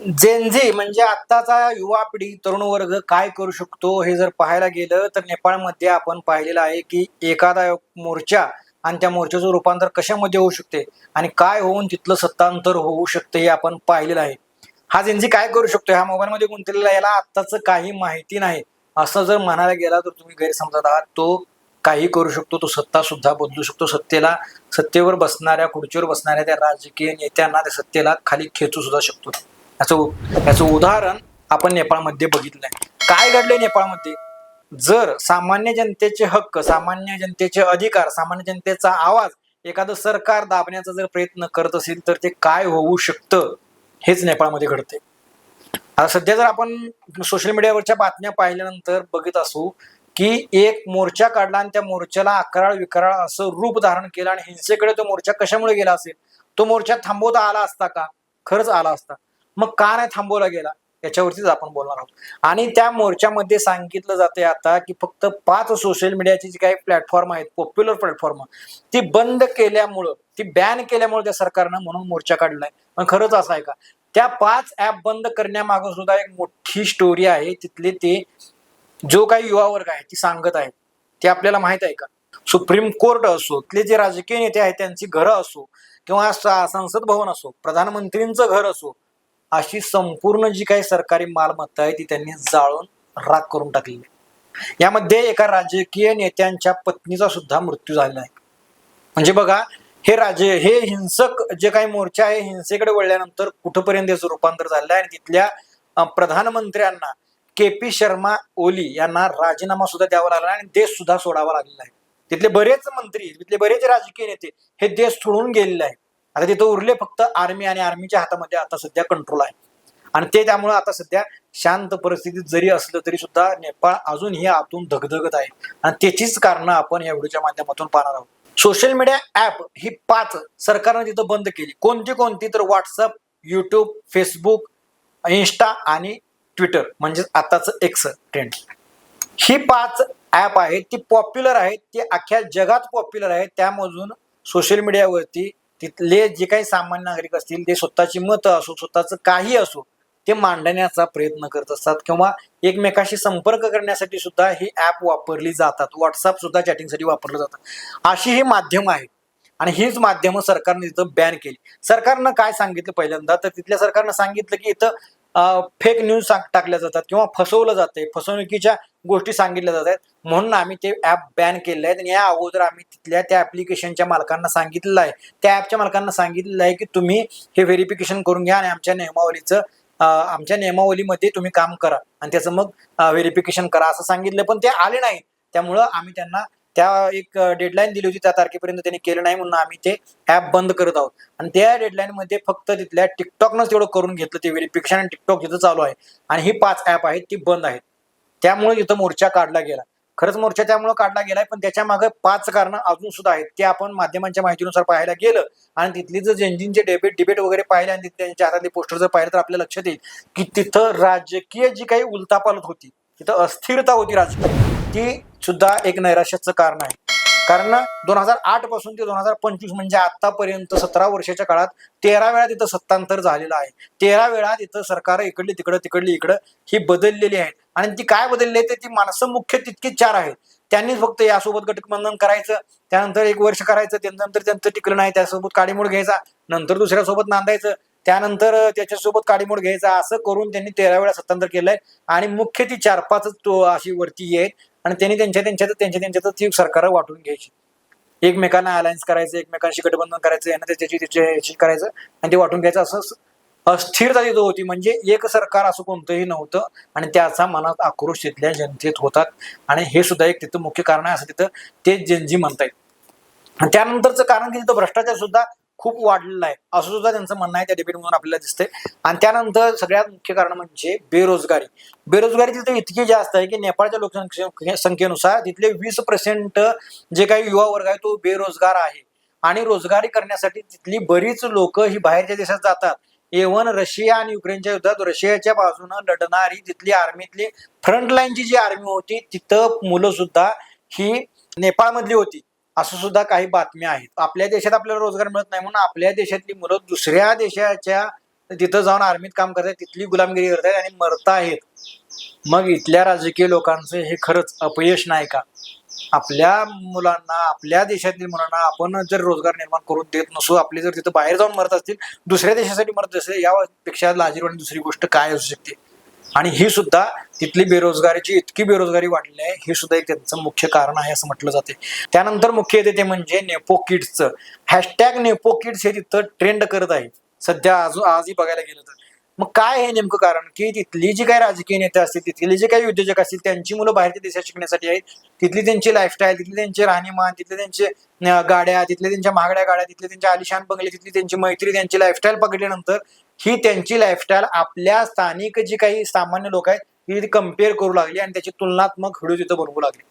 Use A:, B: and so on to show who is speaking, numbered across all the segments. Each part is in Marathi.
A: जेनझी म्हणजे आत्ताचा युवा पिढी तरुण वर्ग काय करू शकतो हे जर पाहायला गेलं तर नेपाळमध्ये आपण पाहिलेलं आहे की एखादा मोर्चा आणि त्या मोर्चाचं रूपांतर कशामध्ये होऊ शकते आणि काय होऊन तिथलं सत्तांतर होऊ शकते हे आपण पाहिलेलं आहे. हा जेनझी काय करू शकतो? ह्या मोबाईलमध्ये गुंतलेला याला आत्ताच काही माहिती नाही. असं जर म्हणायला गेला तर तुम्ही गैरसमजात आहात. तो काही करू शकतो. तो सत्ता सुद्धा बदलू शकतो. सत्तेला सत्तेवर बसणाऱ्या खुर्चीवर बसणाऱ्या त्या राजकीय नेत्यांना त्या सत्तेला खाली खेचू सुद्धा शकतो. याचं याचं उदाहरण आपण नेपाळमध्ये बघितलंय. काय घडलंय नेपाळमध्ये? जर सामान्य जनतेचे हक्क सामान्य जनतेचे अधिकार सामान्य जनतेचा आवाज एखादं सरकार दाबण्याचा जर प्रयत्न करत असेल तर ते काय होऊ शकतं? हेच नेपाळमध्ये घडते आता सध्या जर आपण सोशल मीडियावरच्या बातम्या पाहिल्यानंतर बघत असू की एक मोर्चा काढला आणि त्या मोर्चाला अकराळ विकराळ असं रूप धारण केलं आणि हिंसेकडे तो मोर्चा कशामुळे गेला असेल? तो मोर्चा थांबवता आला असता का? खरंच आला असता. मग का नाही थांबवला गेला? याच्यावरतीच आपण बोलणार आहोत. आणि त्या मोर्चामध्ये सांगितलं जाते आता की फक्त पाच सोशल मीडियाचे जे काही प्लॅटफॉर्म आहेत पॉप्युलर प्लॅटफॉर्म ती बंद केल्यामुळं ती बॅन केल्यामुळे त्या सरकारनं म्हणून मोर्चा काढलाय पण खरंच असं आहे का? त्या पाच ऍप बंद करण्यामागं सुद्धा एक मोठी स्टोरी आहे. तिथले ते जो काही युवा वर्ग आहे ती सांगत आहेत. ते आपल्याला माहीत आहे का? सुप्रीम कोर्ट असो तिथले जे राजकीय नेते आहेत त्यांची घरं असो किंवा स- संसद भवन असो प्रधानमंत्रींचं घर असो अशी संपूर्ण जी काही सरकारी मालमत्ता आहे ती त्यांनी जाळून राख करून टाकलेली आहे. यामध्ये एका राजकीय नेत्यांच्या पत्नीचा सुद्धा मृत्यू झालेला आहे. म्हणजे बघा हे राजे हे हिंसक जे काही मोर्चा आहे हिंसेकडे वळल्यानंतर कुठपर्यंत याचं रूपांतर झालं आहे आणि तिथल्या प्रधानमंत्र्यांना के पी शर्मा ओली यांना राजीनामा सुद्धा द्यावा लागला आणि देश सुद्धा सोडावा लागलेला आहे. तिथले बरेच मंत्री तिथले बरेच राजकीय नेते हे देश सोडून गेलेले आहेत. आता तिथं उरले फक्त आर्मी आणि आर्मीच्या हातामध्ये आता सध्या कंट्रोल आहे. आणि ते त्यामुळे आता सध्या शांत परिस्थितीत जरी असलं तरी सुद्धा नेपाळ अजूनही आतून धगधगत आहे. आणि त्याचीच कारणं आपण या व्हिडिओच्या माध्यमातून पाहणार आहोत. सोशल मीडिया ऍप ही पाच सरकारनं तिथं बंद केली. कोणती कोणती तर व्हॉट्सअप युट्यूब फेसबुक इन्स्टा आणि ट्विटर म्हणजेच आताच एक्स ट्रेंड ही पाच ॲप आहेत ती पॉप्युलर आहेत ती अख्ख्या जगात पॉप्युलर आहेत त्यामधून सोशल मीडियावरती तिथले जे काही सामान्य नागरिक असतील ते स्वतःची मतं असो स्वतःचं काही असो ते मांडण्याचा प्रयत्न करत असतात किंवा एकमेकाशी संपर्क करण्यासाठी सुद्धा ही ऍप वापरली जातात. व्हॉट्सअप सुद्धा चॅटिंगसाठी वापरलं जातं. अशी ही माध्यम आहेत. आणि हीच माध्यमं सरकारने तिथं बॅन केली. सरकारनं काय सांगितलं पहिल्यांदा? तर तिथल्या सरकारनं सांगितलं की इथं फेक न्यूज टाकल्या जातात किंवा फसवलं जाते फसवणुकीच्या गोष्टी सांगितल्या जात आहेत. म्हणून आम्ही ते ऍप बॅन केले आहेत आणि या अगोदर आम्ही तिथल्या त्या ऍप्लिकेशनच्या मालकांना सांगितलेलं आहे. त्या ऍपच्या मालकांना सांगितलेलं आहे की तुम्ही हे व्हेरिफिकेशन करून घ्या आणि आमच्या नियमावलीचं आमच्या नियमावलीमध्ये तुम्ही काम करा. आणि त्याचं मग व्हेरिफिकेशन करा. असं सांगितलं पण ते आले नाही. त्यामुळं आम्ही त्यांना त्या एक डेडलाईन दिली होती त्या तारखेपर्यंत त्यांनी केलं नाही म्हणून आम्ही ते ऍप बंद करत आहोत. आणि त्या डेडलाईन मध्ये फक्त तिथल्या टिकटॉकनंच तेवढं करून घेतलं ते व्हेरिफिकेशन आणि टिकटॉक जिथं चालू आहे. आणि ही पाच ऍप आहेत ती बंद आहेत. त्यामुळे इथं मोर्चा काढला गेला. खरंच मोर्चा त्यामुळे काढला गेलाय पण त्याच्यामागे पाच कारण अजून सुद्धा आहेत. ते आपण माध्यमांच्या माहितीनुसार पाहायला गेलं आणि तिथली जर जेंजिनचे डेबेट डिबेट वगैरे पाहिले आणि त्यांच्या हातातले पोस्टर जर पाहिलं तर आपल्या लक्षात येईल की तिथं राजकीय जी काही उलतापालत होती तिथं अस्थिरता होती राजकीय. ती सुद्धा एक नैराश्याचं कारण आहे. कारण दोन हजार आठपासून ते दोन हजार पंचवीस म्हणजे आतापर्यंत सतरा वर्षाच्या काळात तेरा वेळा तिथं सत्तांतर झालेलं आहे. तेरा वेळा तिथं सरकार इकडली तिकडं तिकडली इकडं ही बदललेली आहेत. आणि ती काय बदलली आहे ते ती माणसं मुख्य तितकी चार आहेत. त्यांनीच फक्त यासोबत गटबंधन करायचं त्यानंतर एक वर्ष करायचं त्यानंतर त्यांचं टिकलं नाही त्यासोबत काडीमोड घ्यायचा नंतर दुसऱ्यासोबत नांदायचं त्यानंतर त्याच्यासोबत काडीमोड घ्यायचा असं करून त्यांनी तेरा वेळा सत्तांतर केलंय. आणि मुख्य ती चार पाच तो अशी वरती आहेत आणि त्यांनी त्यांच्या त्यांच्यात त्यांच्या त्यांच्यात ती सरकार वाटून घ्यायची. एकमेकांना अलायन्स करायचं एकमेकांशी गठबंधन करायचं यांना त्याची त्याची ह्याची करायचं आणि ते वाटून घ्यायचं. असं अस्थिरता तिथं होती. म्हणजे एक सरकार असं कोणतंही नव्हतं आणि त्याचा मनात आक्रोश तिथल्या जनतेत होतात. आणि हे सुद्धा एक तिथं मुख्य कारण आहे असं तिथं ते जनजी म्हणतायत. आणि त्यानंतरचं कारण की तिथं भ्रष्टाचार सुद्धा खूप वाढलेला आहे. असं सुद्धा त्यांचं म्हणणं आहे त्या डिबेटमधून म्हणून आपल्याला दिसतंय. आणि त्यानंतर सगळ्यात मुख्य कारण म्हणजे बेरोजगारी. बेरोजगारी तिथे इतकी जास्त आहे की नेपाळच्या लोकसंख्ये संख्येनुसार तिथले वीस पर्सेंट जे काही युवा वर्ग आहे तो बेरोजगार आहे. आणि रोजगारी करण्यासाठी तिथली बरीच लोक ही बाहेरच्या देशात जातात. एव्हन रशिया आणि युक्रेनच्या युद्धात रशियाच्या बाजूनं लढणारी तिथली आर्मीतली फ्रंटलाईनची जी आर्मी होती तिथं मुलं सुद्धा ही नेपाळमधली होती. असं सुद्धा काही बातम्या आहेत. आपल्या देशात आपल्याला रोजगार मिळत नाही म्हणून आपल्या देशातली मुलं दुसऱ्या देशाच्या तिथं जाऊन आर्मीत काम करतात तिथली गुलामगिरी करतात आणि मरत आहेत. मग इथल्या राजकीय लोकांचं हे खरंच अपयश नाही का? आपल्या मुलांना आपल्या देशातील मुलांना आपण जर रोजगार निर्माण करून देत नसू आपले जर तिथं बाहेर जाऊन मरत असतील दुसऱ्या देशासाठी मरत असेल यापेक्षा लाजीरवाणी दुसरी गोष्ट काय असू शकते? आणि ही सुद्धा तिथली बेरोजगारीची इतकी बेरोजगारी वाढली आहे हे सुद्धा एक त्यांचं मुख्य कारण आहे असं म्हटलं जाते. त्यानंतर मुख्य येते ते म्हणजे नेपो किड्सचं हॅशटॅग नेपो किड्स हे तिथं ट्रेंड करत आहे. सध्या अजून आजही बघायला गेलं तर. मग काय हे नेमकं कारण? की तिथली जी काही राजकीय नेते असतील तिथले जे काही उद्योजक असतील त्यांची मुलं बाहेरच्या देशात शिकण्यासाठी आहेत. तिथली त्यांची लाईफस्टाईल तिथली त्यांचे राहणीमान तिथले त्यांचे गाड्या तिथले त्यांच्या महागड्या गाड्या तिथले त्यांच्या आलिशान बंगले तिथली त्यांची मैत्री त्यांची लाईफस्टाईल पकडल्यानंतर ही त्यांची लाईफस्टाईल आपल्या स्थानिक जी काही सामान्य लोक आहेत ही कंपेअर करू लागली आणि त्याची तुलनात्मक व्हिडिओ तिथं बनवू लागली.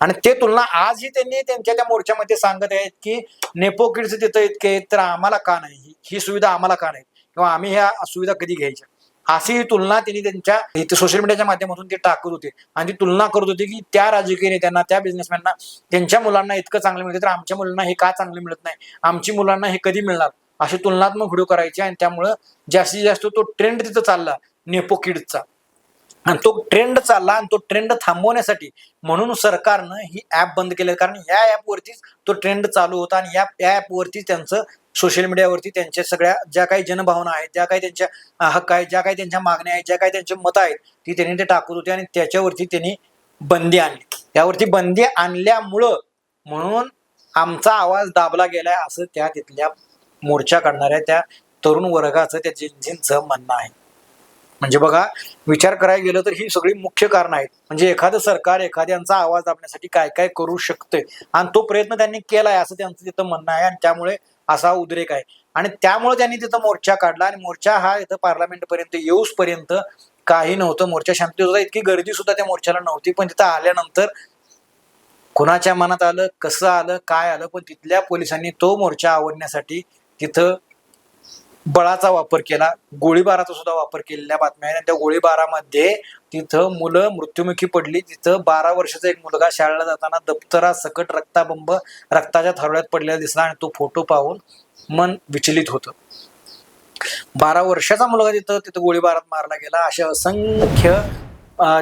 A: आणि ते तुलना आजही त्यांनी त्यांच्या त्या मोर्चामध्ये सांगत आहेत की नेपो किड्स तिथं इतके आहेत तर आम्हाला का नाही? ही- सुविधा आम्हाला का नाही? किंवा आम्ही ह्या सुविधा कधी घ्यायच्या? अशी ही तुलना त्यांनी त्यांच्या इथे सोशल मीडियाच्या माध्यमातून ते टाकत होते. आणि ती तुलना करत होते की त्या राजकीय नेत्यांना त्या बिझनेसमॅनना त्यांच्या मुलांना इतकं चांगलं मिळतं तर आमच्या मुलांना हे का चांगलं मिळत नाही? आमची मुलांना हे कधी मिळणार? अशी तुलनात्मक व्हिडिओ करायचे आणि त्यामुळं जास्तीत जास्त तो ट्रेंड तिथं चालला नेपो किड्सचा आणि तो ट्रेंड चालला आणि तो ट्रेंड थांबवण्यासाठी म्हणून सरकारनं ही ॲप बंद केलं कारण या ॲपवरतीच तो ट्रेंड चालू होता आणि या या ॲपवरतीच त्यांचं सोशल मीडियावरती त्यांच्या सगळ्या ज्या काही जनभावना आहेत ज्या काही त्यांच्या हक्क आहेत ज्या काही त्यांच्या मागण्या आहेत ज्या काही त्यांचे मतं आहेत ती त्यांनी ते टाकत होते आणि त्याच्यावरती त्यांनी बंदी आणली. त्यावरती बंदी आणल्यामुळं म्हणून आमचा आवाज दाबला गेलाय असं त्या तिथल्या मोर्चा काढणाऱ्या त्या तरुण वर्गाचं त्या जिंजींचं म्हणणं आहे. म्हणजे बघा विचार करायला गेलं तर ही सगळी मुख्य कारण आहेत. म्हणजे एखादं सरकार एखाद्यांचा आवाज दाबण्यासाठी काय काय करू शकते आणि तो प्रयत्न त्यांनी केला आहे असं त्यांचं तिथं म्हणणं आहे आणि त्यामुळे असा उद्रेक आहे. आणि त्यामुळे त्यांनी तिथं मोर्चा काढला आणि मोर्चा हा इथं पार्लमेंट पर्यंत येऊस पर्यंत काही नव्हतं. मोर्चा शांती होता इतकी गर्दी सुद्धा त्या मोर्चाला नव्हती. पण तिथं आल्यानंतर कुणाच्या मनात आलं कसं आलं काय आलं पण तिथल्या पोलिसांनी तो मोर्चा आवडण्यासाठी तिथं बळाचा वापर केला गोळीबाराचा सुद्धा वापर केलेल्या बातम्या आहेत. आणि त्या गोळीबारामध्ये तिथं मुलं मृत्युमुखी पडली. तिथं बारा वर्षाचा एक मुलगा शाळेला जाताना दप्तरा सकट रक्ताबंब रक्ताच्या थारोळ्यात पडलेला दिसला आणि तो फोटो पाहून मन विचलित होतं. बारा वर्षाचा मुलगा तिथं तिथं गोळीबारात मारला गेला. अशा असंख्य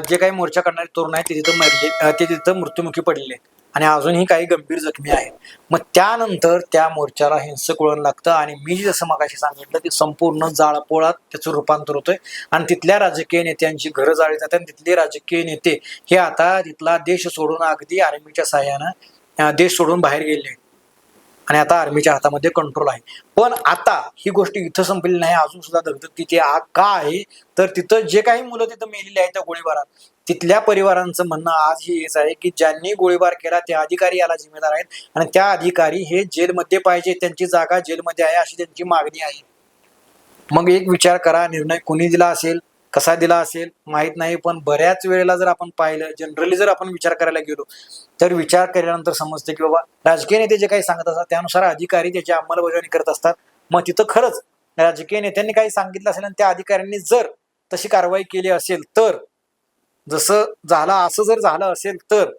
A: जे काही मोर्चा करणारे तरुण आहेत ते तिथं मरले ते तिथं मृत्युमुखी पडलेले आणि अजूनही काही गंभीर जखमी आहेत. मग त्यानंतर त्या मोर्चाला हिंसक वळण लागतं आणि मी जसं मगाशी सांगितलं ते संपूर्ण जाळपोळात त्याचं रूपांतर होतंय. आणि तिथल्या राजकीय नेत्यांची घरं जाळी जातात आणि तिथले राजकीय नेते हे आता तिथला देश सोडून अगदी आर्मीच्या साह्यानं देश सोडून बाहेर गेले. आहेत आणि आता आर्मीच्या हातामध्ये कंट्रोल आहे. पण आता ही गोष्ट इथं संपलेली नाही अजून सुद्धा धगधग तिथे आग का आहे? तर तिथं जे काही मुलं तिथं मेलेली आहेत त्या गोळीबारात तिथल्या परिवारांचं म्हणणं आज हे हेच आहे की ज्यांनी गोळीबार केला ते अधिकारी याला जिम्मेदार आहेत आणि त्या अधिकारी हे जेलमध्ये पाहिजे त्यांची जागा जेलमध्ये आहे अशी त्यांची मागणी आहे. मग एक विचार करा निर्णय कोणी दिला असेल? कसा दिला असेल माहीत नाही पण बऱ्याच वेळेला जर आपण पाहिलं जनरली जर आपण विचार करायला गेलो तर विचार केल्यानंतर समजते की बाबा राजकीय नेते जे काही सांगत असतात त्यानुसार अधिकारी त्याची अंमलबजावणी करत असतात. मग तिथं खरंच राजकीय नेत्यांनी काही सांगितलं असेल आणि त्या अधिकाऱ्यांनी जर तशी कारवाई केली असेल तर जसं झालं असं जर झालं असेल तर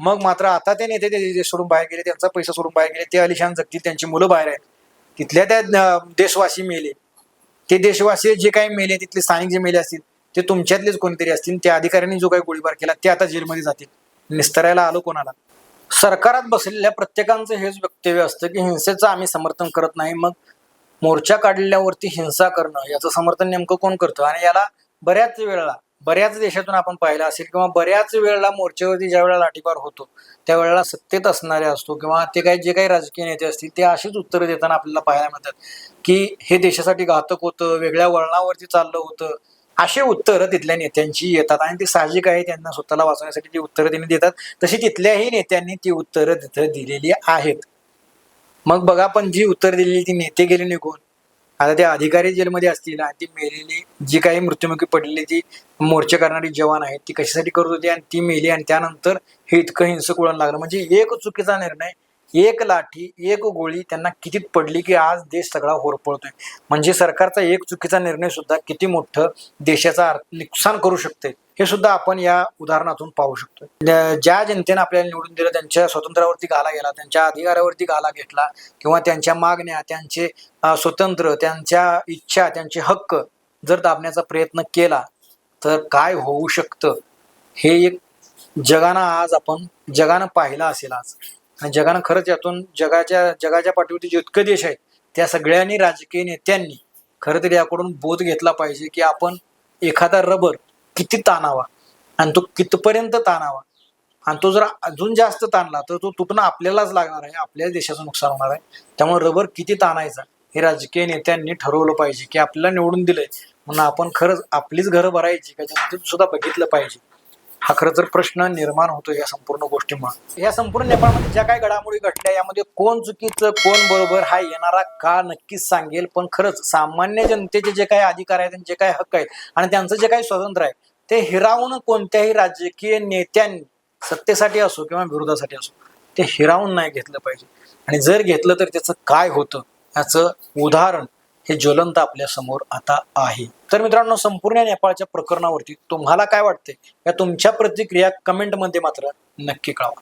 A: मग मात्र आता ते नेते ते देश सोडून बाहेर गेले त्यांचा पैसा सोडून बाहेर गेले ते अलिशान जगतील त्यांची मुलं बाहेर आहेत. तिथल्या त्या देशवासी मेले. ते देशवासी जे काही मेले तिथले स्थानिक जे मेले असतील ते तुमच्यातलेच कोणतरी असतील त्या अधिकाऱ्यांनी जो काही गोळीबार केला ते आता जेलमध्ये जातील. निस्तरायला आलो कोणाला? सरकारात बसलेल्या प्रत्येकाचं हेच वक्तव्य असतं की हिंसेचं आम्ही समर्थन करत नाही मग मोर्चा काढल्यावरती हिंसा करणं याचं समर्थन नेमकं कोण करतं? आणि याला बऱ्याच वेळेला बऱ्याच देशातून आपण पाहिलं असेल किंवा बऱ्याच वेळेला मोर्चेवरती ज्या वेळेला लाठीमार होतो त्यावेळेला सत्तेत असणारे असतो किंवा ते काही जे काही राजकीय नेते असतील ते अशीच उत्तरं देताना आपल्याला पाहायला मिळतात की हे देशासाठी घातक होतं वेगळ्या वळणावरती चाललं होतं असे उत्तरं तिथल्या नेत्यांची येतात आणि ते साहजिक आहे त्यांना स्वतःला वाचवण्यासाठी ती उत्तरं त्यांनी देतात तशी तिथल्याही नेत्यांनी ती उत्तरं तिथं दिलेली आहेत. मग बघा पण जी उत्तर दिलेली ती नेते गेले निघून आता ते अधिकारी जेलमध्ये असतील आणि ती मेलेली जी काही मृत्युमुखी पडलेली जी मोर्चे करणारी जवान आहेत ती कशासाठी करत होती आणि ती मेली आणि त्यानंतर हे इतकं हिंसक वळण लागलं. म्हणजे एक चुकीचा निर्णय एक लाठी एक गोळी त्यांना किती पडली की आज देश सगळा होरपळतोय. म्हणजे सरकारचा एक चुकीचा निर्णय सुद्धा किती मोठं देशाचा अर्थ- नुकसान करू शकते हे सुद्धा आपण या उदाहरणातून पाहू शकतो ज्या- ज्या जनतेने आपल्याला निवडून दिलं त्यांच्या स्वातंत्र्यावरती गाला गेला त्यांच्या अधिकारावरती गाला घेतला किंवा त्यांच्या मागण्या त्यांचे स्वतंत्र त्यांच्या इच्छा त्यांचे हक्क जर दाबण्याचा प्रयत्न केला तर काय होऊ शकतं? हे एक जगानं आज आपण जगानं पाहिलं असेल आज. आणि जगानं खरंच यातून जगाच्या जगाच्या पाठीवरती जितकं देश आहेत त्या सगळ्यांनी राजकीय नेत्यांनी खरं तर याकडून बोध घेतला पाहिजे की आपण एखादा रबर किती ताणावा? आणि तो कितपर्यंत ताणावा? आणि तो जर अजून जास्त ताणला तर तो तुटणं आपल्यालाच लागणार आहे आपल्याच देशाचं नुकसान होणार आहे. त्यामुळे रबर किती ताणायचा? हे राजकीय नेत्यांनी ठरवलं पाहिजे की आपल्याला निवडून दिलंय. म्हणून आपण खरंच आपलीच घरं भरायची का जनतेत सुद्धा बघितलं पाहिजे. हा खरं तर प्रश्न निर्माण होतो या संपूर्ण गोष्टीमुळे. या संपूर्ण नेपाळमध्ये ज्या काही घडामोडी घडल्या यामध्ये कोण चुकीचं कोण बरोबर हा येणारा का नक्कीच सांगेल. पण खरंच सामान्य जनतेचे जे काही अधिकार आहेत त्यांचे काही हक्क आहेत आणि त्यांचं जे काही स्वातंत्र्य आहे ते हिरावून कोणत्याही राजकीय नेत्यांनी सत्तेसाठी असो किंवा विरोधासाठी असो ते हिरावून नाही घेतलं पाहिजे. आणि जर घेतलं तर त्याचं काय होतं? याचं उदाहरण हे ज्वलंत आपल्यासमोर आता आहे. तर मित्रांनो संपूर्ण नेपाळच्या प्रकरणावरती तुम्हाला काय वाटते या तुमच्या प्रतिक्रिया कमेंटमध्ये मात्र नक्की कळवा.